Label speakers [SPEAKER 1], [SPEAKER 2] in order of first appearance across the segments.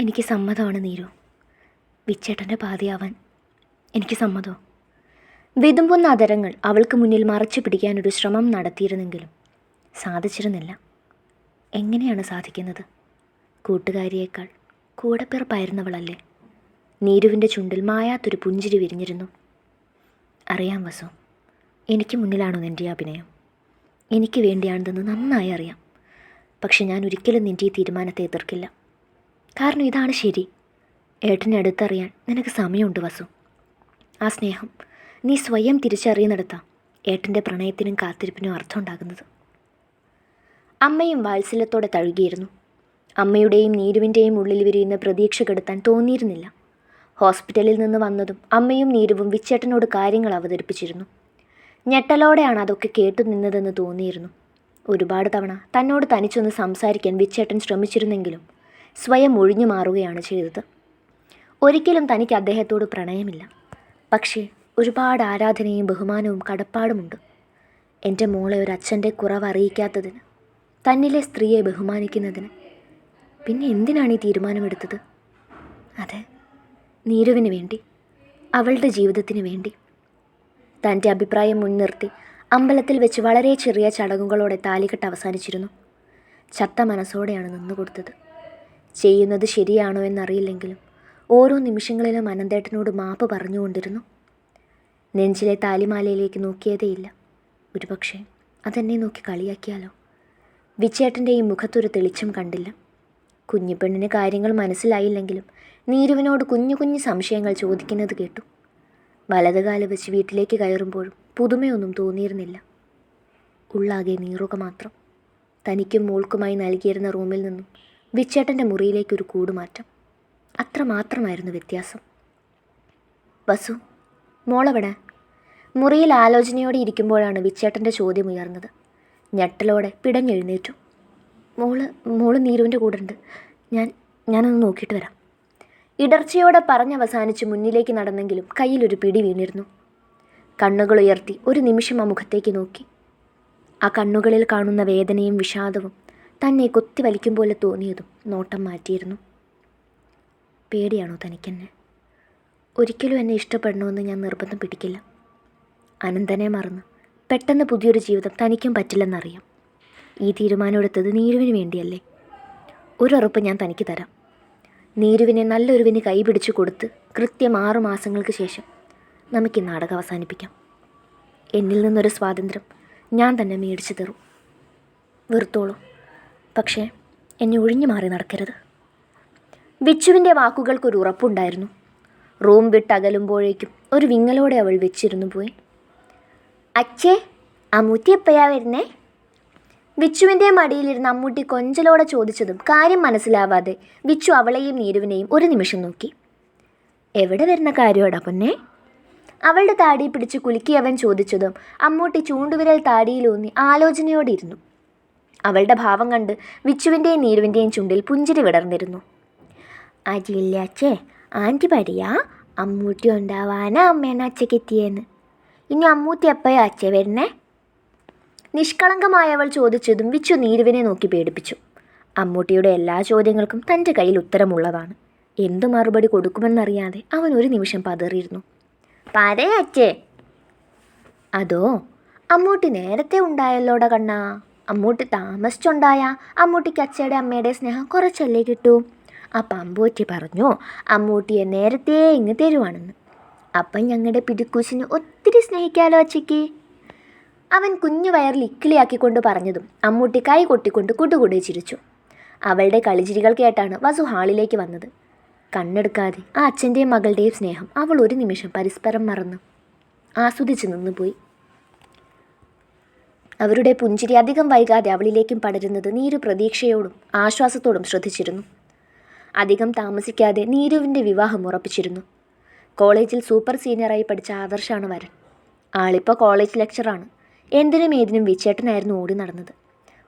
[SPEAKER 1] എനിക്ക് സമ്മതമാണ് നീരു. വിച്ചേട്ടന്റെ പാതിയാവാൻ എനിക്ക് സമ്മതോ? വിതുമ്പുന്ന അതരങ്ങൾ അവൾക്ക് മുന്നിൽ മറച്ചു പിടിക്കാനൊരു ശ്രമം നടത്തിയിരുന്നെങ്കിലും സാധിച്ചിരുന്നില്ല. എങ്ങനെയാണ് സാധിക്കുന്നത്? കൂട്ടുകാരിയേക്കാൾ കൂടപ്പിറപ്പായിരുന്നവളല്ലേ നീരുവിന്റെ ചുണ്ടിൽ മായാത്തൊരു പുഞ്ചിരി വിരിഞ്ഞിരുന്നു. അറിയാം വസു എനിക്ക് മുന്നിലാണോ നിന്റെ അഭിനയം? എനിക്ക് വേണ്ടിയാണിതെന്ന് നന്നായി അറിയാം. പക്ഷെ ഞാൻ ഒരിക്കലും നിന്റെ ഈ തീരുമാനത്തെ എതിർക്കില്ല. കാരണം ഇതാണ് ശരി. ഏട്ടനെ അടുത്തറിയാൻ നിനക്ക് സമയമുണ്ട് വസു. ആ സ്നേഹം നീ സ്വയം തിരിച്ചറിയുന്നിടത്താ ഏട്ടന്റെ പ്രണയത്തിനും കാത്തിരിപ്പിനും അർത്ഥമുണ്ടാകുന്നത്. അമ്മയും വാത്സല്യത്തോടെ തഴുകിയിരുന്നു. അമ്മയുടെയും നീരുവിന്റെയും ഉള്ളിൽ വിരിയുന്ന പ്രതീക്ഷ കെടുത്താൻ തോന്നിയിരുന്നില്ല. ഹോസ്പിറ്റലിൽ നിന്ന് വന്നതും അമ്മയും നീരുവും വിച്ചേട്ടനോട് കാര്യങ്ങൾ അവതരിപ്പിച്ചിരുന്നു. ഞെട്ടലോടെയാണ് അതൊക്കെ കേട്ടു നിന്നതെന്ന് തോന്നിയിരുന്നു. ഒരുപാട് തവണ തന്നോട് തനിച്ചൊന്ന് സംസാരിക്കാൻ വിച്ചേട്ടൻ ശ്രമിച്ചിരുന്നെങ്കിലും സ്വയം ഒഴിഞ്ഞു മാറുകയാണ് ചെയ്തത്. ഒരിക്കലും തനിക്ക് അദ്ദേഹത്തോട് പ്രണയമില്ല. പക്ഷേ ഒരുപാട് ആരാധനയും ബഹുമാനവും കടപ്പാടുമുണ്ട്. എന്റെ മോളെ ഒരു അച്ഛന്റെ കുറവ് അറിയിക്കാത്തതിന് തന്നിലെ സ്ത്രീയെ ബഹുമാനിക്കുന്നതിന്. പിന്നെ എന്തിനാണ് ഈ തീരുമാനമെടുത്തത്? അതെ നീരുവിന് വേണ്ടി അവളുടെ ജീവിതത്തിന് വേണ്ടി. തന്റെ അഭിപ്രായം മുൻനിർത്തി അമ്പലത്തിൽ വെച്ച് വളരെ ചെറിയ ചടങ്ങുകളോടെ താലികെട്ട് അവസാനിച്ചിരുന്നു. ചത്ത മനസ്സോടെയാണ് നിന്നുകൊടുത്തത്. ചെയ്യുന്നത് ശരിയാണോ എന്നറിയില്ലെങ്കിലും ഓരോ നിമിഷങ്ങളിലും അനന്തേട്ടനോട് മാപ്പ് പറഞ്ഞുകൊണ്ടിരുന്നു. നെഞ്ചിലെ താലിമാലയിലേക്ക് നോക്കിയതേയില്ല. ഒരുപക്ഷെ അതെന്നെ നോക്കി കളിയാക്കിയാലോ? വിച്ചേട്ടന്റെ ഈ മുഖത്തൊരു തെളിച്ചം കണ്ടില്ല. കുഞ്ഞിപ്പെണ്ണിന് കാര്യങ്ങൾ മനസ്സിലായില്ലെങ്കിലും നീരുവിനോട് കുഞ്ഞു കുഞ്ഞു സംശയങ്ങൾ ചോദിക്കുന്നത് കേട്ടു. വലതുകാല വെച്ച് വീട്ടിലേക്ക് കയറുമ്പോഴും പുതുമയൊന്നും തോന്നിയിരുന്നില്ല. ഉള്ളാകെ നീറുക മാത്രം തനിക്കും മോൾക്കുമായി നൽകിയിരുന്ന റൂമിൽ നിന്നും വിച്ചേട്ടന്റെ മുറിയിലേക്കൊരു കൂടുമാറ്റം. അത്ര മാത്രമായിരുന്നു വ്യത്യാസം. വസു മോളവിടെ? മുറിയിൽ ആലോചനയോടെ ഇരിക്കുമ്പോഴാണ് വിച്ചേട്ടന്റെ ചോദ്യം ഉയർന്നത്. ഞെട്ടലോടെ പിടഞ്ഞെഴുന്നേറ്റു. മോൾ മോൾ നീരുവിന്റെ കൂടെ ഉണ്ട് ഞാൻ ഞാനൊന്ന് നോക്കിയിട്ട് വരാം. ഇടർച്ചയോടെ പറഞ്ഞവസാനിച്ച് മുന്നിലേക്ക് നടന്നെങ്കിലും കയ്യിലൊരു പിടി വീണിരുന്നു. കണ്ണുകൾ ഉയർത്തി ഒരു നിമിഷം ആ മുഖത്തേക്ക് നോക്കി. ആ കണ്ണുകളിൽ കാണുന്ന വേദനയും വിഷാദവും തന്നെ കൊത്തി വലിക്കും പോലെ തോന്നിയതും നോട്ടം മാറ്റിയിരുന്നു. പേടിയാണോ തനിക്കെന്നെ? ഒരിക്കലും എന്നെ ഇഷ്ടപ്പെടണമെന്ന് ഞാൻ നിർബന്ധം പിടിക്കില്ല. അനന്തനെ മറന്ന് പെട്ടെന്ന് പുതിയൊരു ജീവിതം തനിക്കും പറ്റില്ലെന്നറിയാം. ഈ തീരുമാനമെടുത്തത് നീരുവിന് വേണ്ടിയല്ലേ? ഒരുറപ്പ് ഞാൻ തനിക്ക് തരാം. നീരുവിനെ നല്ലൊരുവിന് കൈപിടിച്ചു കൊടുത്ത് കൃത്യം ആറു മാസങ്ങൾക്ക് ശേഷം നമുക്ക് ഈ നാടകം അവസാനിപ്പിക്കാം. എന്നിൽ നിന്നൊരു സ്വാതന്ത്ര്യം ഞാൻ തന്നെ മേടിച്ചു തരും. വെറുത്തോളൂ. പക്ഷേ എന്നെ ഒഴിഞ്ഞു മാറി നടക്കരുത്. വിച്ചുവിന്റെ വാക്കുകൾക്കൊരു ഉറപ്പുണ്ടായിരുന്നു. റൂം വിട്ടകലുമ്പോഴേക്കും ഒരു വിങ്ങലോടെ അവൾ വെച്ചിരുന്നു പോയി. അച്ഛേ അമ്മൂറ്റി എപ്പോഴാ വരുന്നേ? വിച്ചുവിന്റെ മടിയിലിരുന്ന് അമ്മൂട്ടി കൊഞ്ചലോടെ ചോദിച്ചതും കാര്യം മനസ്സിലാവാതെ വിച്ചു അവളെയും നീരുവിനെയും ഒരു നിമിഷം നോക്കി. എവിടെ വരുന്ന കാര്യമാടാ പൊന്നെ? അവളുടെ താടി പിടിച്ച് കുലുക്കിയവൻ ചോദിച്ചതും അമ്മൂട്ടി ചൂണ്ടുവിരൽ താടിയിലൂന്നി ആലോചനയോടെ ഇരുന്നു അവളുടെ ഭാവം കണ്ട് വിച്ചുവിന്റെയും നീരുവിന്റെയും ചുണ്ടിൽ പുഞ്ചിരി വിടർന്നിരുന്നു. അജില്ലച്ചേ ആന്റി പറയാ അമ്മൂട്ടി ഉണ്ടാവാനാ അമ്മേനെ അച്ഛക്ക് എത്തിയെന്ന്. ഇനി അമ്മൂട്ടി എപ്പോഴാ അച്ഛ വരുന്നേ? നിഷ്കളങ്കമായവൾ ചോദിച്ചതും വിച്ചു നീരുവിനെ നോക്കി പേടിപ്പിച്ചു. അമ്മൂട്ടിയുടെ എല്ലാ ചോദ്യങ്ങൾക്കും തന്റെ കയ്യിൽ ഉത്തരമുള്ളതാണ്. എന്തു മറുപടി കൊടുക്കുമെന്നറിയാതെ അവൻ ഒരു നിമിഷം പതറിയിരുന്നു. പറയേ അച്ഛേ. അതോ? അമ്മൂട്ടി നേരത്തെ ഉണ്ടായല്ലോടാ കണ്ണാ? അമ്മൂട്ടി താമസിച്ചുണ്ടായ അമ്മൂട്ടിക്ക് അച്ഛയുടെ അമ്മയുടെ സ്നേഹം കുറച്ചല്ലേ കിട്ടു? അപ്പം അമ്പൂറ്റി പറഞ്ഞു അമ്മൂട്ടിയെ നേരത്തെ ഇങ്ങ് തരുവാണെന്ന്. അപ്പം ഞങ്ങളുടെ പിടിക്കൂശിന് ഒത്തിരി സ്നേഹിക്കാലോ അച്ഛയ്ക്ക്? അവൻ കുഞ്ഞു വയറിൽ ഇക്കിളിയാക്കിക്കൊണ്ട് പറഞ്ഞതും അമ്മൂട്ടി കൈ കൊട്ടിക്കൊണ്ട് കുടുകുടി ചിരിച്ചു. അവളുടെ കളിചിരികൾ കേട്ടാണ് വസു ഹാളിലേക്ക് വന്നത്. കണ്ണെടുക്കാതെ ആ അച്ഛന്റെയും മകളുടെയും സ്നേഹം അവൾ ഒരു നിമിഷം പരസ്പരം മറന്നു ആസ്വദിച്ച് നിന്നുപോയി. അവരുടെ പുഞ്ചിരി അധികം വൈകാതെ അവളിലേക്കും പടരുന്നത് നീരു പ്രതീക്ഷയോടും ആശ്വാസത്തോടും ശ്രദ്ധിച്ചിരുന്നു. അധികം താമസിക്കാതെ നീരുവിന്റെ വിവാഹം ഉറപ്പിച്ചിരുന്നു. കോളേജിൽ സൂപ്പർ സീനിയറായി പഠിച്ച ആദർശാണ് വരൻ. ആളിപ്പോൾ കോളേജ് ലെക്ചറാണ്. എന്തിനും ഏതിനും വിച്ചേട്ടനായിരുന്നു ഓടി നടന്നത്.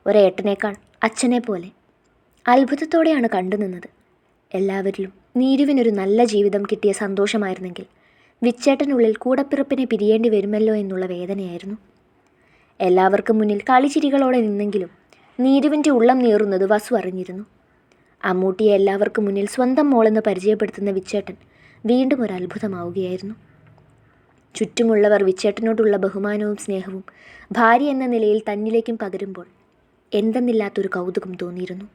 [SPEAKER 1] ഒരേട്ടനേക്കാൾ അച്ഛനെ പോലെ. അത്ഭുതത്തോടെയാണ് കണ്ടു നിന്നത്. എല്ലാവരിലും നീരുവിനൊരു നല്ല ജീവിതം കിട്ടിയ സന്തോഷമായിരുന്നെങ്കിൽ വിച്ചേട്ടനുള്ളിൽ കൂടപ്പിറപ്പിനെ പിരിയേണ്ടി വരുമല്ലോ എന്നുള്ള വേദനയായിരുന്നു. എല്ലാവർക്കും മുന്നിൽ കളിച്ചിരികളോടെ നിന്നെങ്കിലും നീരുവിന്റെ ഉള്ളം നീറുന്നത് വസു അറിഞ്ഞിരുന്നു. അമ്മൂട്ടിയെ എല്ലാവർക്കും മുന്നിൽ സ്വന്തം മോളെന്ന് പരിചയപ്പെടുത്തുന്ന വിച്ചേട്ടൻ വീണ്ടും ഒരു അത്ഭുതമാവുകയായിരുന്നു ചുറ്റുമുള്ളവർ വിച്ചേട്ടനോടുള്ള ബഹുമാനവും സ്നേഹവും ഭാര്യ എന്ന നിലയിൽ തന്നിലേക്കും പകരുമ്പോൾ എന്തെന്നില്ലാത്തൊരു കൗതുകം തോന്നിയിരുന്നു.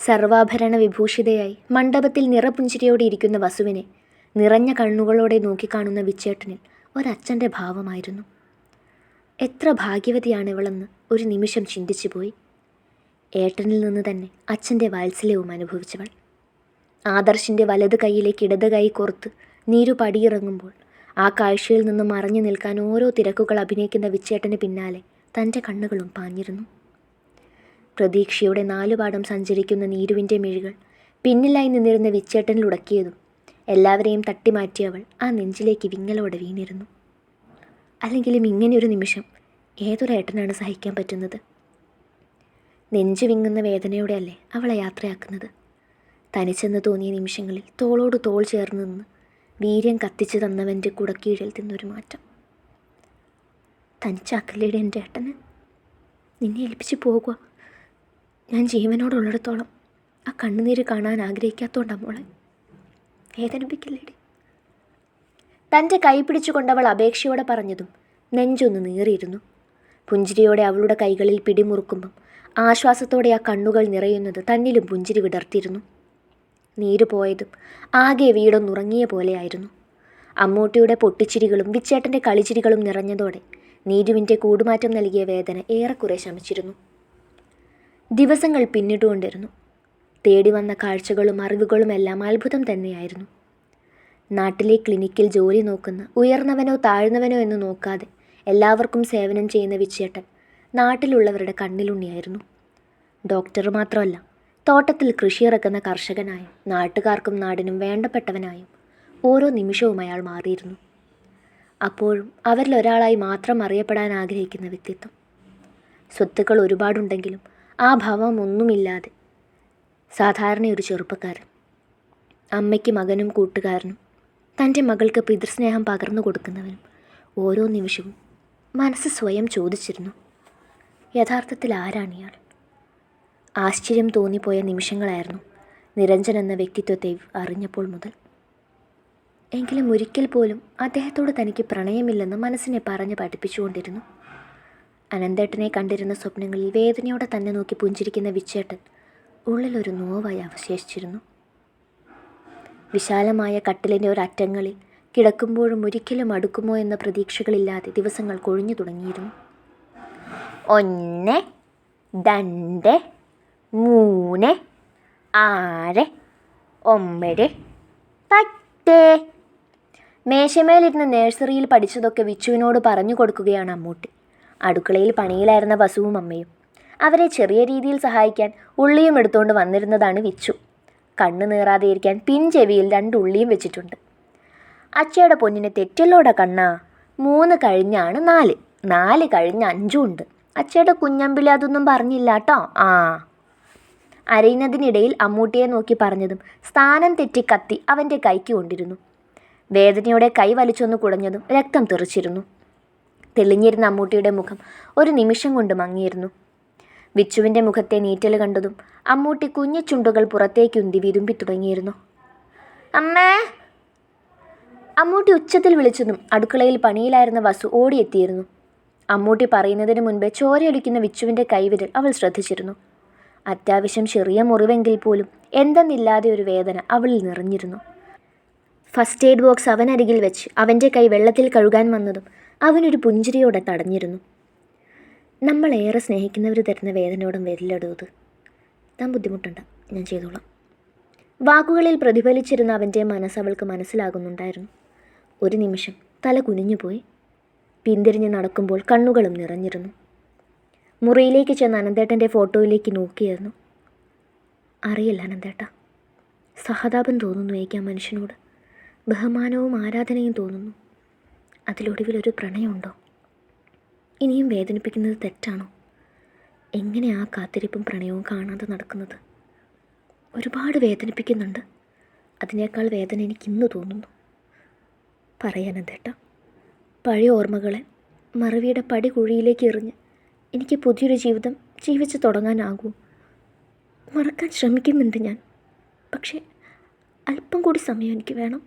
[SPEAKER 1] സർവാഭരണ വിഭൂഷിതയായി മണ്ഡപത്തിൽ നിറപുഞ്ചിരിയോടെ ഇരിക്കുന്ന വസുവിനെ നിറഞ്ഞ കണ്ണുകളോടെ നോക്കിക്കാണുന്ന വിച്ചേട്ടനിൽ ഒരച്ഛന്റെ ഭാവമായിരുന്നു. എത്ര ഭാഗ്യവതിയാണ് ഇവളെന്ന് ഒരു നിമിഷം ചിന്തിച്ചു പോയി. ഏട്ടനിൽ നിന്ന് തന്നെ അച്ഛന്റെ വാത്സല്യവും അനുഭവിച്ചവൾ. ആദർശിന്റെ വലത് കൈയിലേക്ക് ഇടത് കൈ കോർത്ത് നീരു പടിയിറങ്ങുമ്പോൾ ആ കാഴ്ചയിൽ നിന്ന് മറഞ്ഞു നിൽക്കാൻ ഓരോ തിരക്കുകൾ അഭിനയിക്കുന്ന വിച്ചേട്ടന് പിന്നാലെ തന്റെ കണ്ണുകളും പാഞ്ഞിരുന്നു. പ്രതീക്ഷയുടെ നാലുപാടം സഞ്ചരിക്കുന്ന നീരുവിന്റെ മിഴികൾ പിന്നിലായി നിന്നിരുന്ന വിച്ചേട്ടനിൽ ഉടക്കിയതും എല്ലാവരെയും തട്ടിമാറ്റിയവൾ ആ നെഞ്ചിലേക്ക് വിങ്ങലോടെ വീണിരുന്നു. അല്ലെങ്കിലും ഇങ്ങനെയൊരു നിമിഷം ഏതൊരേട്ടനാണ് സഹിക്കാൻ പറ്റുന്നത്? നെഞ്ചു വിങ്ങുന്ന വേദനയോടെ അല്ലേ അവളെ യാത്രയാക്കുന്നത്? തനിച്ചെന്ന് തോന്നിയ നിമിഷങ്ങളിൽ തോളോട് തോൾ ചേർന്ന് നിന്ന് വീര്യം കത്തിച്ചു തന്നവന്റെ കുടക്കീഴിൽ നിന്നൊരു മാറ്റം. തനിച്ചാക്കല്ലേടെ എന്റെ ഏട്ടന് നിന്നെ ഏൽപ്പിച്ച് പോകുക ഞാൻ ജീവനോടുള്ളിടത്തോളം ആ കണ്ണുനീര് കാണാൻ ആഗ്രഹിക്കാത്തോണ്ടാ മോളെ. വേദനിപ്പിക്കില്ലേടി? തന്റെ കൈ പിടിച്ചുകൊണ്ടവൾ അപേക്ഷയോടെ പറഞ്ഞതും നെഞ്ചൊന്ന് നീറിയിരുന്നു. പുഞ്ചിരിയോടെ അവളുടെ കൈകളിൽ പിടിമുറുക്കുമ്പം ആശ്വാസത്തോടെ ആ കണ്ണുകൾ നിറയുന്നത് തന്നിലും പുഞ്ചിരി വിടർത്തിയിരുന്നു. നീര് പോയതും ആകെ വീടൊന്നുറങ്ങിയ പോലെയായിരുന്നു. അമ്മൂട്ടിയുടെ പൊട്ടിച്ചിരികളും വിച്ചേട്ടന്റെ കളിച്ചിരികളും നിറഞ്ഞതോടെ നീരുവിന്റെ കൂടുമാറ്റം നൽകിയ വേദന ഏറെക്കുറെ ശമിച്ചിരുന്നു. ദിവസങ്ങൾ പിന്നിട്ടുകൊണ്ടിരുന്നു. തേടി വന്ന കാഴ്ചകളും അറിവുകളുമെല്ലാം അത്ഭുതം തന്നെയായിരുന്നു. നാട്ടിലെ ക്ലിനിക്കിൽ ജോലി നോക്കുന്ന ഉയർന്നവനോ താഴ്ന്നവനോ എന്ന് നോക്കാതെ എല്ലാവർക്കും സേവനം ചെയ്യുന്ന വിച്ചേട്ടൻ നാട്ടിലുള്ളവരുടെ കണ്ണിലുണ്ണിയായിരുന്നു. ഡോക്ടർ മാത്രമല്ല തോട്ടത്തിൽ കൃഷിയിറക്കുന്ന കർഷകനായും നാട്ടുകാർക്കും നാടിനും വേണ്ടപ്പെട്ടവനായും ഓരോ നിമിഷവും അയാൾ മാറിയിരുന്നു. അപ്പോഴും അവരിൽ ഒരാളായി മാത്രം അറിയപ്പെടാൻ ആഗ്രഹിക്കുന്ന വ്യക്തിത്വം. സ്വത്തുക്കൾ ഒരുപാടുണ്ടെങ്കിലും ആ ഭാവം ഒന്നുമില്ലാതെ സാധാരണ ഒരു ചെറുപ്പക്കാരൻ. അമ്മയ്ക്ക് മകനും കൂട്ടുകാരനും തന്റെ മകൾക്ക് പിതൃസ്നേഹം പകർന്നു കൊടുക്കുന്നവനും ഓരോ നിമിഷവും മനസ്സ് സ്വയം ചോദിച്ചിരുന്നു യഥാർത്ഥത്തിൽ ആരാണ് ഇയാൾ? ആശ്ചര്യം തോന്നിപ്പോയ നിമിഷങ്ങളായിരുന്നു നിരഞ്ജൻ എന്ന വ്യക്തിത്വത്തെ അറിഞ്ഞപ്പോൾ മുതൽ. എങ്കിലും ഒരിക്കൽ പോലും അദ്ദേഹത്തോട് തനിക്ക് പ്രണയമില്ലെന്ന് മനസ്സിനെ പറഞ്ഞ് പഠിപ്പിച്ചുകൊണ്ടിരുന്നു. അനന്തേട്ടനെ കണ്ടിരുന്ന സ്വപ്നങ്ങളിൽ വേദനയോടെ തന്നെ നോക്കി പുഞ്ചിരിക്കുന്ന വിച്ചേട്ടൻ ഉള്ളിലൊരു നോവായി അവശേഷിച്ചിരുന്നു. വിശാലമായ കട്ടിലിന്റെ ഒരറ്റങ്ങളിൽ കിടക്കുമ്പോഴും ഒരിക്കലും അടുക്കുമോ എന്ന പ്രതീക്ഷകളില്ലാതെ ദിവസങ്ങൾ കൊഴിഞ്ഞു തുടങ്ങിയിരുന്നു. ഒന്ന് രണ്ട് മൂന്ന് ആറ് ഒമ്പത് പത്ത്. മേശമേലിരുന്ന് നഴ്സറിയിൽ പഠിച്ചതൊക്കെ വിച്ചുവിനോട് പറഞ്ഞു കൊടുക്കുകയാണ് അമ്മൂട്ടി. അടുക്കളയിൽ പണിയിലായിരുന്ന വസുവും അമ്മയും. അവരെ ചെറിയ രീതിയിൽ സഹായിക്കാൻ ഉള്ളിയും എടുത്തുകൊണ്ട് വന്നിരുന്നതാണ് വിച്ചു. കണ്ണു നീറാതെ ഇരിക്കാൻ പിൻചെവിയിൽ രണ്ടുള്ളിയും വെച്ചിട്ടുണ്ട്. അച്ചയുടെ പൊന്നിന് തെറ്റല്ലോടാ കണ്ണ. മൂന്ന് കഴിഞ്ഞാണ് നാല്. നാല് കഴിഞ്ഞ് അഞ്ചും ഉണ്ട്. അച്ചയുടെ കുഞ്ഞമ്പിളി അതൊന്നും പറഞ്ഞില്ല കേട്ടോ ആ. അരയുന്നതിനിടയിൽ അമ്മൂട്ടിയെ നോക്കി പറഞ്ഞതും സ്ഥാനം തെറ്റി കത്തി അവന്റെ കൈക്ക് കൊണ്ടിരുന്നു. വേദനയോടെ കൈ വലിച്ചൊന്ന് കുടഞ്ഞതും രക്തം തെറിച്ചിരുന്നു. തെളിഞ്ഞിരുന്ന അമ്മൂട്ടിയുടെ മുഖം ഒരു നിമിഷം കൊണ്ട് മങ്ങിയിരുന്നു. വിച്ചുവിന്റെ മുഖത്തെ നീറ്റൽ കണ്ടതും അമ്മൂട്ടി കുഞ്ഞു ചുണ്ടുകൾ പുറത്തേക്കുന്തി വിരുമ്പി തുടങ്ങിയിരുന്നു. അമ്മേ! അമ്മൂട്ടി ഉച്ചത്തിൽ വിളിച്ചതും അടുക്കളയിൽ പണിയിലായിരുന്ന വസു ഓടിയെത്തിയിരുന്നു. അമ്മൂട്ടി പറയുന്നതിന് മുൻപേ ചോരയൊലിക്കുന്ന വിച്ചുവിന്റെ കൈവിരൽ അവൾ ശ്രദ്ധിച്ചിരുന്നു. അത്യാവശ്യം ചെറിയ മുറിവെങ്കിൽ പോലും എന്തെന്നില്ലാതെ ഒരു വേദന അവളിൽ നിറഞ്ഞിരുന്നു. ഫസ്റ്റ് എയ്ഡ് ബോക്സ് അവനരികിൽ വെച്ച് അവന്റെ കൈ വെള്ളത്തിൽ കഴുകാൻ വന്നതും അവനൊരു പുഞ്ചിരിയോടെ തടഞ്ഞിരുന്നു. നമ്മൾ ഏറെ സ്നേഹിക്കുന്നവർ തരുന്ന വേദനയോടും വരില്ലടോ ഇത് താൻ ബുദ്ധിമുട്ടുണ്ട് ഞാൻ ചെയ്തോളാം. വാക്കുകളിൽ പ്രതിഫലിച്ചിരുന്ന അവന്റെ മനസ്സ് അവൾക്ക് മനസ്സിലാകുന്നുണ്ടായിരുന്നു. ഒരു നിമിഷം തല കുനിഞ്ഞുപോയി പിന്തിരിഞ്ഞ് നടക്കുമ്പോൾ കണ്ണുകളും നിറഞ്ഞിരുന്നു. മുറിയിലേക്ക് ചെന്ന് അനന്തേട്ടന്റെ ഫോട്ടോയിലേക്ക് നോക്കിയായിരുന്നു. അറിയില്ല അനന്തേട്ട. സഹതാപം തോന്നുന്നു എനിക്ക് ആ മനുഷ്യനോട്. ബഹുമാനവും ആരാധനയും തോന്നുന്നു. അതിലൊടുവിലൊരു പ്രണയമുണ്ടോ? ഇനിയും വേദനിപ്പിക്കുന്നത് തെറ്റാണോ? എങ്ങനെ ആ കാത്തിരിപ്പും പ്രണയവും കാണാതെ നടക്കുന്നത്? ഒരുപാട് വേദനിപ്പിക്കുന്നുണ്ട്. അതിനേക്കാൾ വേദന എനിക്ക് ഇന്ന് തോന്നുന്നു പറയാനെന്തേട്ടാ പഴയ ഓർമ്മകളെ മറവിയുടെ പടി കുഴിയിലേക്ക് എറിഞ്ഞ് എനിക്ക് പുതിയൊരു ജീവിതം ജീവിച്ച് തുടങ്ങാനാകൂ. മറക്കാൻ ശ്രമിക്കുന്നുണ്ട് ഞാൻ. പക്ഷേ അല്പം കൂടി സമയം എനിക്ക് വേണം.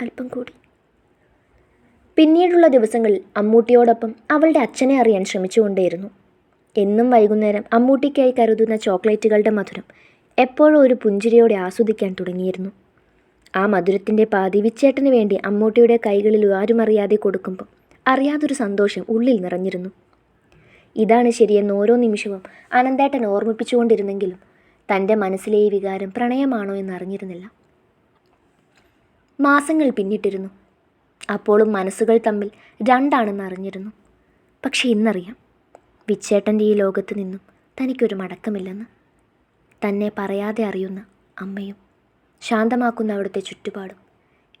[SPEAKER 1] അല്പം കൂടി. പിന്നീടുള്ള ദിവസങ്ങളിൽ അമ്മൂട്ടിയോടൊപ്പം അവളുടെ അച്ഛനെ അറിയാൻ ശ്രമിച്ചുകൊണ്ടേയിരുന്നു. എന്നും വൈകുന്നേരം അമ്മൂട്ടിക്കായി കരുതുന്ന ചോക്ലേറ്റുകളുടെ മധുരം എപ്പോഴും ഒരു പുഞ്ചിരിയോടെ ആസ്വദിക്കാൻ തുടങ്ങിയിരുന്നു. ആ മധുരത്തിന്റെ പാതി വിച്ചേട്ടന് വേണ്ടി അമ്മൂട്ടിയുടെ കൈകളിൽ ആരുമറിയാതെ കൊടുക്കുമ്പോൾ അറിയാതൊരു സന്തോഷം ഉള്ളിൽ നിറഞ്ഞിരുന്നു. ഇതാണ് ശരിയെന്ന് ഓരോ നിമിഷവും അനന്തേട്ടൻ ഓർമ്മിപ്പിച്ചുകൊണ്ടിരുന്നെങ്കിലും തന്റെ മനസ്സിലെ ഈ വികാരം പ്രണയമാണോ എന്ന് അറിഞ്ഞിരുന്നില്ല മാസങ്ങൾ പിന്നിട്ടിരുന്നു. അപ്പോഴും മനസ്സുകൾ തമ്മിൽ രണ്ടാണെന്ന് അറിഞ്ഞിരുന്നു. പക്ഷെ ഇന്നറിയാം വിച്ചേട്ടന്റെ ഈ ലോകത്ത് നിന്നും തനിക്കൊരു മടക്കമില്ലെന്ന്. തന്നെ പറയാതെ അറിയുന്ന അമ്മയും ശാന്തമാക്കുന്ന അവിടുത്തെ ചുറ്റുപാടും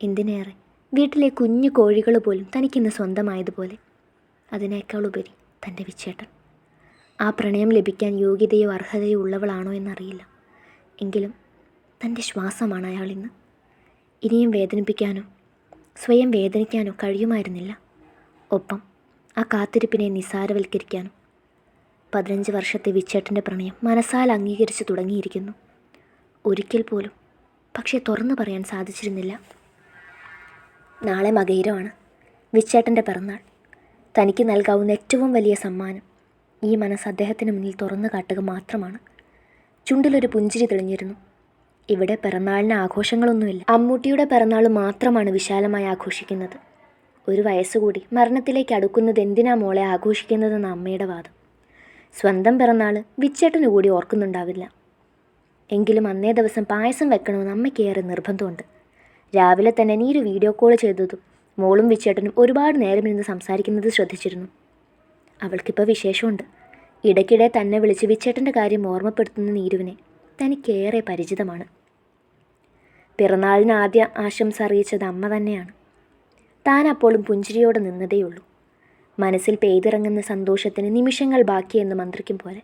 [SPEAKER 1] എന്തിനേറെ വീട്ടിലെ കുഞ്ഞു കോഴികൾ പോലും തനിക്കിന്ന് സ്വന്തമായതുപോലെ. അതിനേക്കാൾ ഉപരി തന്റെ വിച്ചേട്ടൻ. ആ പ്രണയം ലഭിക്കാൻ യോഗ്യതയോ അർഹതയോ ഉള്ളവളാണോ എന്നറിയില്ല. എങ്കിലും തന്റെ ശ്വാസമാണ് അയാൾ ഇന്ന് ഇനിയും വേദനിപ്പിക്കാനോ സ്വയം വേദനിക്കാനോ കഴിയുമായിരുന്നില്ല. ഒപ്പം ആ കാത്തിരിപ്പിനെ നിസാരവൽക്കരിക്കാനും പതിനഞ്ച് വർഷത്തെ വിച്ചേട്ടന്റെ പ്രണയം മനസ്സാൽ അംഗീകരിച്ചു തുടങ്ങിയിരിക്കുന്നു. ഒരിക്കൽ പോലും പക്ഷേ തുറന്നു പറയാൻ സാധിച്ചിരുന്നില്ല. നാളെ മകയിരമാണ് വിച്ചേട്ടന്റെ പിറന്നാൾ. തനിക്ക് നൽകാവുന്ന ഏറ്റവും വലിയ സമ്മാനം ഈ മനസ്സ് അദ്ദേഹത്തിന് മുന്നിൽ തുറന്നു കാട്ടുക മാത്രമാണ്. ചുണ്ടിലൊരു പുഞ്ചിരി തെളിഞ്ഞിരുന്നു. ഇവിടെ പിറന്നാളിന് ആഘോഷങ്ങളൊന്നുമില്ല. അമ്മൂട്ടിയുടെ പിറന്നാൾ മാത്രമാണ് വിശാലമായി ആഘോഷിക്കുന്നത്. ഒരു വയസ്സുകൂടി മരണത്തിലേക്ക് അടുക്കുന്നത് എന്തിനാ മോളെ ആഘോഷിക്കുന്നതെന്ന അമ്മയുടെ വാദം. സ്വന്തം പിറന്നാൾ വിച്ചേട്ടന് കൂടി ഓർക്കുന്നുണ്ടാവില്ല. എങ്കിലും അന്നേ ദിവസം പായസം വെക്കണമെന്ന് അമ്മയ്ക്കേറെ നിർബന്ധമുണ്ട്. രാവിലെ തന്നെ നീരു വീഡിയോ കോൾ ചെയ്തതും മോളും വിച്ചേട്ടനും ഒരുപാട് നേരം ഇരുന്ന് സംസാരിക്കുന്നത് ശ്രദ്ധിച്ചിരുന്നു. അവൾക്കിപ്പോൾ വിശേഷമുണ്ട്. ഇടയ്ക്കിടെ തന്നെ വിളിച്ച് വിച്ചേട്ടന്റെ കാര്യം ഓർമ്മപ്പെടുത്തുന്ന നീരുവിനെ തനിക്കേറെ പരിചിതമാണ്. പിറന്നാളിന് ആദ്യ ആശംസ അറിയിച്ചത് അമ്മ തന്നെയാണ്. താൻ അപ്പോഴും പുഞ്ചിരിയോടെ നിന്നതേയുള്ളൂ. മനസ്സിൽ പെയ്തിറങ്ങുന്ന സന്തോഷത്തിന് നിമിഷങ്ങൾ ബാക്കിയെന്ന് മന്ത്രിക്കും പോലെ.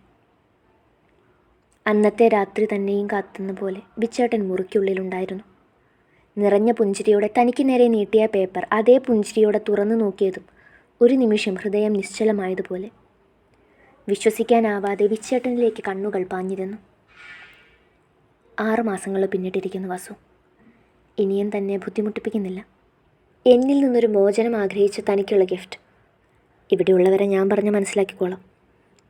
[SPEAKER 1] അന്നത്തെ രാത്രി തന്നെയും കാത്തുന്ന പോലെ ബിച്ചേട്ടൻ മുറിക്കുള്ളിലുണ്ടായിരുന്നു. നിറഞ്ഞ പുഞ്ചിരിയോടെ തനിക്ക് നേരെ നീട്ടിയ പേപ്പർ അതേ പുഞ്ചിരിയോടെ തുറന്നു നോക്കിയതും ഒരു നിമിഷം ഹൃദയം നിശ്ചലമായതുപോലെ. വിശ്വസിക്കാനാവാതെ വിച്ചേട്ടനിലേക്ക് കണ്ണുകൾ പാഞ്ഞിരുന്നു. ആറ് മാസങ്ങൾ പിന്നിട്ടിരിക്കുന്നു വസു. ഇനിയും തന്നെ ബുദ്ധിമുട്ടിപ്പിക്കുന്നില്ല. എന്നിൽ നിന്നൊരു മോചനം ആഗ്രഹിച്ച തനിക്കുള്ള ഗിഫ്റ്റ് ഇവിടെയുള്ളവരെ ഞാൻ പറഞ്ഞ് മനസ്സിലാക്കിക്കോളാം.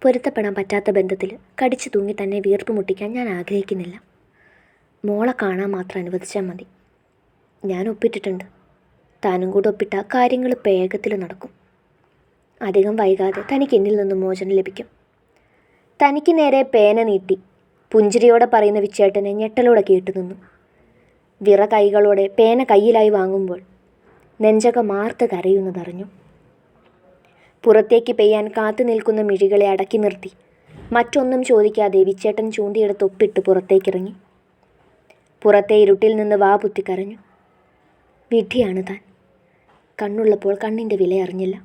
[SPEAKER 1] പൊരുത്തപ്പെടാൻ പറ്റാത്ത ബന്ധത്തിൽ കടിച്ചു തൂങ്ങി തന്നെ വീർപ്പ് മുട്ടിക്കാൻ ഞാൻ ആഗ്രഹിക്കുന്നില്ല. മോളെ കാണാൻ മാത്രം അനുവദിച്ചാൽ മതി. ഞാൻ ഒപ്പിട്ടിട്ടുണ്ട്. താനും കൂടെ ഒപ്പിട്ട കാര്യങ്ങൾ വേഗത്തിൽ നടക്കും. അധികം വൈകാതെ തനിക്ക് എന്നിൽ നിന്നും മോചനം ലഭിക്കും. തനിക്ക് നേരെ പേന നീട്ടി പുഞ്ചിരിയോടെ പറയുന്ന വിച്ചേട്ടനെ ഞെട്ടലോടെ കേട്ടു നിന്നു വിറ കൈകളോടെ പേന കയ്യിലായി വാങ്ങുമ്പോൾ നെഞ്ചക മാർത്ത് കരയുന്നതറിഞ്ഞു. പുറത്തേക്ക് പെയ്യാൻ കാത്തു നിൽക്കുന്ന മിഴികളെ അടക്കി നിർത്തി. മറ്റൊന്നും ചോദിക്കാതെ വിച്ചേട്ടൻ ചൂണ്ടിയെടുത്ത് ഒപ്പിട്ട് പുറത്തേക്കിറങ്ങി. പുറത്തെ ഇരുട്ടിൽ നിന്ന് വാ പുത്തിക്കരഞ്ഞു വിഡ്ഢിയാണ് താൻ. കണ്ണുള്ളപ്പോൾ കണ്ണിന്റെ വില അറിഞ്ഞില്ല.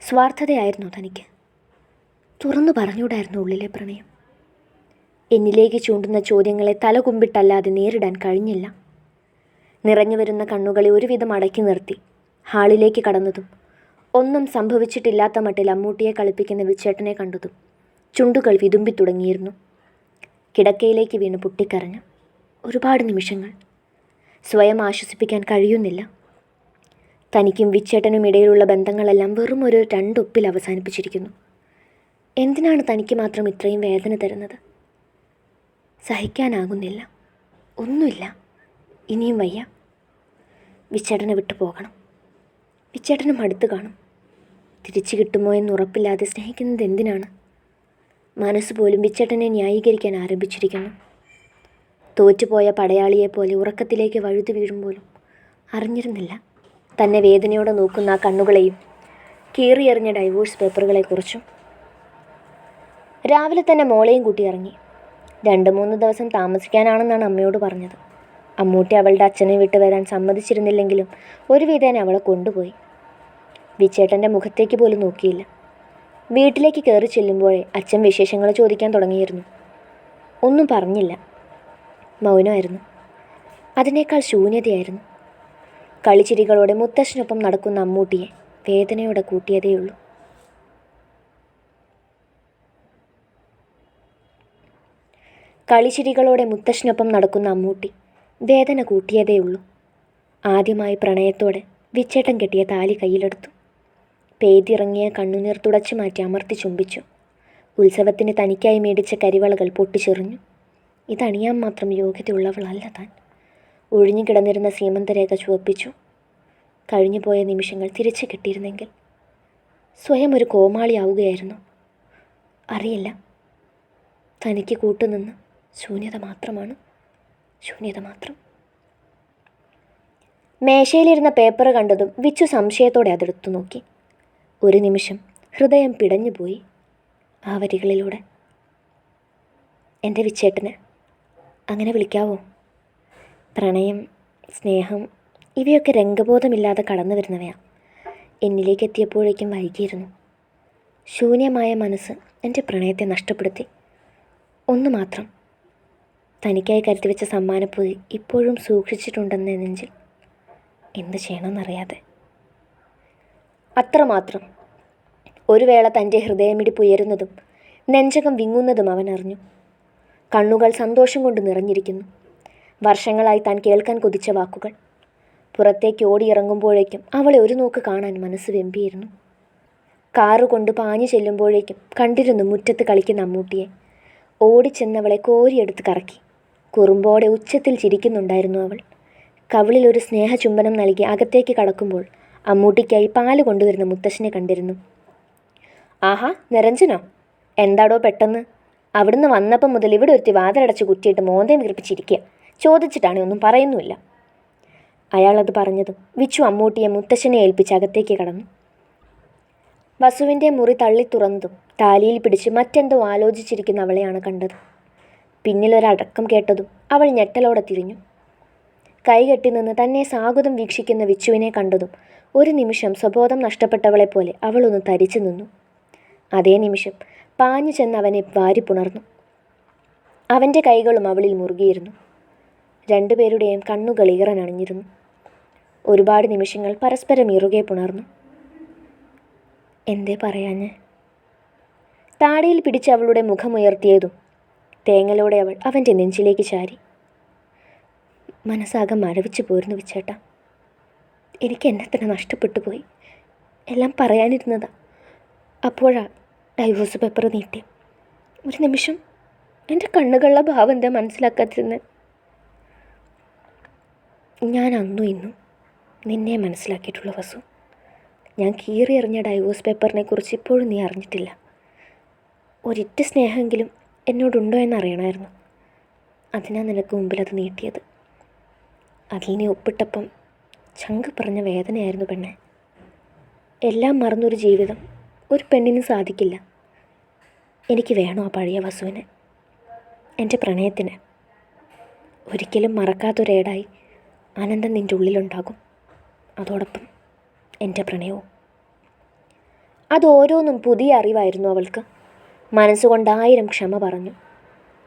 [SPEAKER 1] സ്വാർത്ഥതയായിരുന്നു തനിക്ക്. തുറന്നു പറഞ്ഞൂടായിരുന്നു ഉള്ളിലെ പ്രണയം. എന്നിലേക്ക് ചൂണ്ടുന്ന ചോദ്യങ്ങളെ തലകുമ്പിട്ടല്ലാതെ നേരിടാൻ കഴിഞ്ഞില്ല. നിറഞ്ഞു വരുന്ന കണ്ണുകളെ ഒരുവിധം അടക്കി നിർത്തി. ഹാളിലേക്ക് കടന്നതും ഒന്നും സംഭവിച്ചിട്ടില്ലാത്ത മട്ടിൽ അമ്മൂട്ടിയെ കളിപ്പിക്കുന്ന വിച്ചേട്ടനെ കണ്ടതും ചുണ്ടുകൾ വിതുമ്പി തുടങ്ങിയിരുന്നു കിടക്കയിലേക്ക് വീണ് പൊട്ടിക്കരഞ്ഞു. ഒരുപാട് നിമിഷങ്ങൾ. സ്വയം ആശ്വസിപ്പിക്കാൻ കഴിയുന്നില്ല. തനിക്കും വിച്ചേട്ടനും ഇടയിലുള്ള ബന്ധങ്ങളെല്ലാം വെറും ഒരു രണ്ടൊപ്പിൽ അവസാനിപ്പിച്ചിരിക്കുന്നു. എന്തിനാണ് തനിക്ക് മാത്രം ഇത്രയും വേദന തരുന്നത്? സഹിക്കാനാകുന്നില്ല. ഒന്നുമില്ല. ഇനിയും വയ്യ. വിച്ചേട്ടനെ വിട്ടു പോകണം. വിച്ചേട്ടനും അടുത്ത് കാണും. തിരിച്ചു കിട്ടുമോ എന്ന് ഉറപ്പില്ലാതെ സ്നേഹിക്കുന്നത് എന്തിനാണ്? മനസ്സ് പോലും വിച്ചേട്ടനെ ന്യായീകരിക്കാൻ ആരംഭിച്ചിരിക്കുന്നു. തോറ്റുപോയ പടയാളിയെപ്പോലെ ഉറക്കത്തിലേക്ക് വഴുതി വീഴുമ്പോലും അറിഞ്ഞിരുന്നില്ല. തന്നെ വേദനയോടെ നോക്കുന്ന ആ കണ്ണുകളെയും കീറിയെറിഞ്ഞ ഡൈവോഴ്സ് പേപ്പറുകളെക്കുറിച്ചും രാവിലെ തന്നെ മോളെയും കൂട്ടി ഇറങ്ങി. രണ്ട് മൂന്ന് ദിവസം താമസിക്കാനാണെന്നാണ് അമ്മയോട് പറഞ്ഞത്. അമ്മൂട്ടി അവളുടെ അച്ഛനെ വിട്ട് വരാൻ സമ്മതിച്ചിരുന്നില്ലെങ്കിലും ഒരു വിധേന അവളെ കൊണ്ടുപോയി. വിച്ചേട്ടന്റെ മുഖത്തേക്ക് പോലും നോക്കിയില്ല. വീട്ടിലേക്ക് കയറി ചെല്ലുമ്പോഴേ അച്ഛൻ വിശേഷങ്ങൾ ചോദിക്കാൻ തുടങ്ങിയിരുന്നു. ഒന്നും പറഞ്ഞില്ല. മൗനമായിരുന്നു. അതിനേക്കാൾ ശൂന്യതയായിരുന്നു. കളിച്ചിരികളോടെ മുത്തശ്ശനൊപ്പം നടക്കുന്ന അമ്മൂട്ടിയെ വേദനയോടെ കൂട്ടിയതേയുള്ളൂ. കളിച്ചിരികളോടെ മുത്തശ്ശനൊപ്പം നടക്കുന്ന അമ്മൂട്ടി വേദന കൂട്ടിയതേയുള്ളൂ ആദ്യമായി പ്രണയത്തോടെ വിച്ചേട്ടൻ കെട്ടിയ താലി കയ്യിലെടുത്തു. പെയ്തിറങ്ങിയ കണ്ണുനീർ തുടച്ചു മാറ്റി അമർത്തി ചുംബിച്ചു. ഉത്സവത്തിന് തനിക്കായി മേടിച്ച കരിവളകൾ പൊട്ടിച്ചെറിഞ്ഞു. ഇതണിയാൻ മാത്രം യോഗ്യതയുള്ളവളല്ല താൻ. ഒഴിഞ്ഞു കിടന്നിരുന്ന സീമന്തരേഖ ചുവപ്പിച്ചു. കഴിഞ്ഞുപോയ നിമിഷങ്ങൾ തിരിച്ചു കിട്ടിയിരുന്നെങ്കിൽ സ്വയം ഒരു കോമാളിയാവുകയായിരുന്നു. അറിയില്ല. തനിക്ക് കൂട്ടുനിന്ന് ശൂന്യത മാത്രമാണ്. ശൂന്യത മാത്രം. മേശയിലിരുന്ന പേപ്പർ കണ്ടതും വിച്ചു സംശയത്തോടെ അതെടുത്തു നോക്കി. ഒരു നിമിഷം ഹൃദയം പിടഞ്ഞുപോയി ആ വരികളിലൂടെ എന്റെ വിച്ചേട്ടന് അങ്ങനെ വിളിക്കാവോ? പ്രണയം സ്നേഹം ഇവയൊക്കെ രംഗബോധമില്ലാതെ കടന്നു വരുന്നവയാണ് എന്നിലേക്ക് എത്തിയപ്പോഴേക്കും വൈകിയിരുന്നു. ശൂന്യമായ മനസ്സ് എന്റെ പ്രണയത്തെ നഷ്ടപ്പെടുത്തി. ഒന്ന് മാത്രം തനിക്കായി കരുതി വെച്ച സമ്മാനപ്പൊതി ഇപ്പോഴും സൂക്ഷിച്ചിട്ടുണ്ടെന്ന് നെഞ്ചിൽ എന്ത് ചെയ്യണമെന്നറിയാതെ. അത്രമാത്രം. ഒരു വേള തന്റെ ഹൃദയമിടിപ്പ് ഉയരുന്നതും നെഞ്ചകം വിങ്ങുന്നതും അവൻ അറിഞ്ഞു. കണ്ണുകൾ സന്തോഷം കൊണ്ട് നിറഞ്ഞിരിക്കുന്നു. വർഷങ്ങളായി താൻ കേൾക്കാൻ കൊതിച്ച വാക്കുകൾ. പുറത്തേക്ക് ഓടിയിറങ്ങുമ്പോഴേക്കും അവളെ ഒരു നോക്ക് കാണാൻ മനസ്സ് വെമ്പിയിരുന്നു. കാറ് കൊണ്ട് പാഞ്ഞു ചെല്ലുമ്പോഴേക്കും കണ്ടിരുന്നു മുറ്റത്ത് കളിക്കുന്ന അമ്മൂട്ടിയെ. ഓടിച്ചെന്നവളെ കോരിയെടുത്ത് കറക്കി. കുറുമ്പോടെ ഉച്ചത്തിൽ ചിരിക്കുന്നുണ്ടായിരുന്നു അവൾ. കവിളിൽ ഒരു സ്നേഹചുംബനം നൽകി അകത്തേക്ക് കടക്കുമ്പോൾ അമ്മൂട്ടിക്കായി പാൽ കൊണ്ടുവരുന്ന മുത്തശ്ശനെ കണ്ടിരുന്നു. ആഹാ നിരഞ്ജനോ? എന്താടോ പെട്ടെന്ന്? അവിടുന്ന് വന്നപ്പം മുതൽ ഇവിടെ ഒരുത്തി വാതിലടച്ച് കുറ്റിയിട്ട് മോന്തയും വിറപ്പിച്ചിരിക്കുക ചോദിച്ചിട്ടാണ് ഒന്നും പറയുന്നുമില്ല. അയാളത് പറഞ്ഞതും വിച്ചു അമ്മൂട്ടിയെ മുത്തശ്ശനെ ഏൽപ്പിച്ച് അകത്തേക്ക് കടന്നു. വസുവിന്റെ മുറി തള്ളി തുറന്നതും താലിയിൽ പിടിച്ച് മറ്റെന്തോ ആലോചിച്ചിരിക്കുന്ന അവളെയാണ് കണ്ടത്. പിന്നിലൊരടക്കം കേട്ടതും അവൾ ഞെട്ടലോടെ തിരിഞ്ഞു. കൈകെട്ടി നിന്ന് തന്നെ സാഗുതം വീക്ഷിക്കുന്ന വിച്ചുവിനെ കണ്ടതും ഒരു നിമിഷം സ്വബോധം നഷ്ടപ്പെട്ടവളെ നഷ്ടപ്പെട്ടവളെപ്പോലെ അവളൊന്ന് തരിച്ചു നിന്നു. അതേ നിമിഷം പാഞ്ഞു ചെന്ന് അവനെ വാരി പുണർന്നു. അവന്റെ കൈകളും അവളിൽ മുറുകിയിരുന്നു. രണ്ടുപേരുടെയും കണ്ണുകൾ ഇറനണിഞ്ഞിരുന്നു ഒരുപാട് നിമിഷങ്ങൾ പരസ്പരം ഇറുകെ പുണർന്നു. എന്തേ പറയാഞ്ഞ്? താടിയിൽ പിടിച്ച് അവളുടെ മുഖമുയർത്തിയതും തേങ്ങലോടെ അവൾ അവന്റെ നെഞ്ചിലേക്ക് ചാരി. മനസ്സാകെ മരവിച്ചു പോരുന്നു വിച്ചേട്ട. എനിക്ക് എന്നെ തന്നെ നഷ്ടപ്പെട്ടു പോയി. എല്ലാം പറയാനിരുന്നതാ. അപ്പോഴാ ഡൈവോഴ്സ് പേപ്പർ നീട്ടി. ഒരു നിമിഷം എന്റെ കണ്ണുകളിലെ ഭാവം എന്താ മനസ്സിലാക്കാതിരുന്നത് ഞാൻ അന്നും ഇന്നും നിന്നെ മനസ്സിലാക്കിയിട്ടുള്ള വസു. ഞാൻ കീറി എറിഞ്ഞ ഡൈവോഴ്സ് പേപ്പറിനെ കുറിച്ച് ഇപ്പോഴും നീ അറിഞ്ഞിട്ടില്ല. ഒരിറ്റ് സ്നേഹമെങ്കിലും എന്നോടുണ്ടോ എന്നറിയണമായിരുന്നു. അതിനാ നിനക്ക് മുമ്പിൽ അത് നീട്ടിയത്. അതിൽ നീ ഒപ്പിട്ടപ്പം ചങ്ക് പറഞ്ഞ വേദനയായിരുന്നു പെണ്ണെ. എല്ലാം മറന്നൊരു ജീവിതം ഒരു പെണ്ണിന് സാധിക്കില്ല. എനിക്ക് വേണോ ആ പഴയ വസുവിനെ? എന്റെ പ്രണയത്തിന്. ഒരിക്കലും മറക്കാത്തൊരേടായി ആനന്ദം നിന്റെ ഉള്ളിലുണ്ടാകും. അതോടൊപ്പം എന്റെ പ്രണയവും. അത് ഓരോന്നും പുതിയ അറിവായിരുന്നു അവൾക്ക്. മനസ്സുകൊണ്ട് ആയിരം ക്ഷമ പറഞ്ഞു.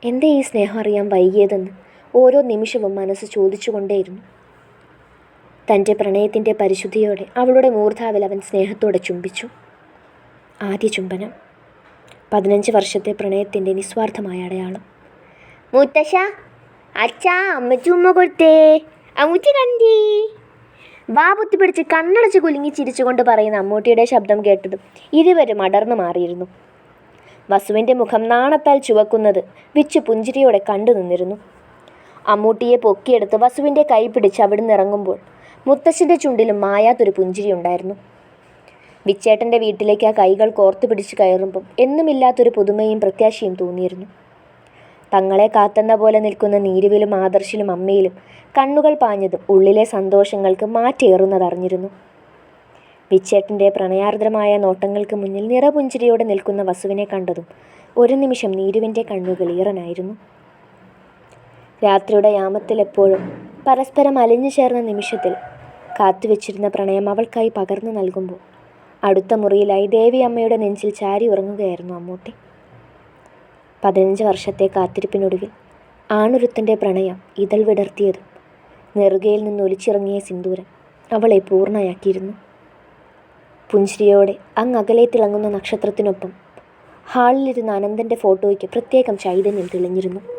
[SPEAKER 1] എന്തേ ഈ സ്നേഹം അറിയാൻ വൈകിയതെന്ന് ഓരോ നിമിഷവും മനസ്സ് ചോദിച്ചുകൊണ്ടേയിരുന്നു. തന്റെ പ്രണയത്തിന്റെ പരിശുദ്ധിയോടെ അവളുടെ മൂർധാവിൽ അവൻ സ്നേഹത്തോടെ ചുംബിച്ചു. ആദ്യ ചുംബനം. പതിനഞ്ച് വർഷത്തെ പ്രണയത്തിന്റെ നിസ്വാർത്ഥമായ അടയാളം. മുത്തശ്ശ അച്ഛാ അമ്മ ഉമ്മ കൊടുത്തേ. അമ്മൂച്ചി കണ്ടീ. വാ പിടിച്ച് കണ്ണടച്ച് കുലുങ്ങി ചിരിച്ചുകൊണ്ട് പറയുന്ന അമ്മൂട്ടിയുടെ ശബ്ദം കേട്ടതും ഇരുവരും അടർന്നു മാറിയിരുന്നു. വസുവിന്റെ മുഖം നാണത്താൽ ചുവക്കുന്നത് വിച്ചു പുഞ്ചിരിയോടെ കണ്ടു നിന്നിരുന്നു. അമ്മൂട്ടിയെ പൊക്കിയെടുത്ത് വസുവിന്റെ കൈ പിടിച്ച് അവിടുന്ന് ഇറങ്ങുമ്പോൾ മുത്തശ്ശിന്റെ ചുണ്ടിലും മായാത്തൊരു പുഞ്ചിരി ഉണ്ടായിരുന്നു. വിച്ചേട്ടന്റെ വീട്ടിലേക്ക് ആ കൈകൾ കോർത്തു പിടിച്ച് കയറുമ്പം എന്നുമില്ലാത്തൊരു പുതുമയും പ്രത്യാശയും തോന്നിയിരുന്നു. തങ്ങളെ കാത്തെന്ന പോലെ നിൽക്കുന്ന നീരുവിലും ആദർശിലും അമ്മയിലും കണ്ണുകൾ പാഞ്ഞതും ഉള്ളിലെ സന്തോഷങ്ങൾക്ക് മാറ്റേറുന്നതറിഞ്ഞിരുന്നു. വിച്ചേട്ടന്റെ പ്രണയാർദ്രമായ നോട്ടങ്ങൾക്ക് മുന്നിൽ നിറപുഞ്ചിരിയോടെ നിൽക്കുന്ന വസുവിനെ കണ്ടതും ഒരു നിമിഷം നീരുവിന്റെ കണ്ണുകൾ ഈറനായിരുന്നു. രാത്രിയുടെ യാമത്തിൽ എപ്പോഴും പരസ്പരം അലിഞ്ഞു ചേർന്ന നിമിഷത്തിൽ കാത്തുവെച്ചിരുന്ന പ്രണയം അവൾക്കായി പകർന്നു നൽകുമ്പോൾ അടുത്ത മുറിയിലായി ദേവി അമ്മയുടെ നെഞ്ചിൽ ചാരി ഉറങ്ങുകയായിരുന്നു അമ്മൂട്ടി. പതിനഞ്ച് വർഷത്തെ കാത്തിരിപ്പിനൊടുവിൽ ആണുരുത്തന്റെ പ്രണയം ഇതൾ വിടർത്തിയതും നെറുകയിൽ നിന്ന് ഒലിച്ചിറങ്ങിയ സിന്ദൂരം അവളെ പൂർണയാക്കിയിരുന്നു. പുഞ്ചിരിയോടെ അങ്ങ് അകലെ തിളങ്ങുന്ന നക്ഷത്രത്തിനൊപ്പം. ഹാളിലിരുന്ന അനന്തന്റെ ഫോട്ടോയ്ക്ക് പ്രത്യേകം ചൈതന്യം തെളിഞ്ഞിരുന്നു.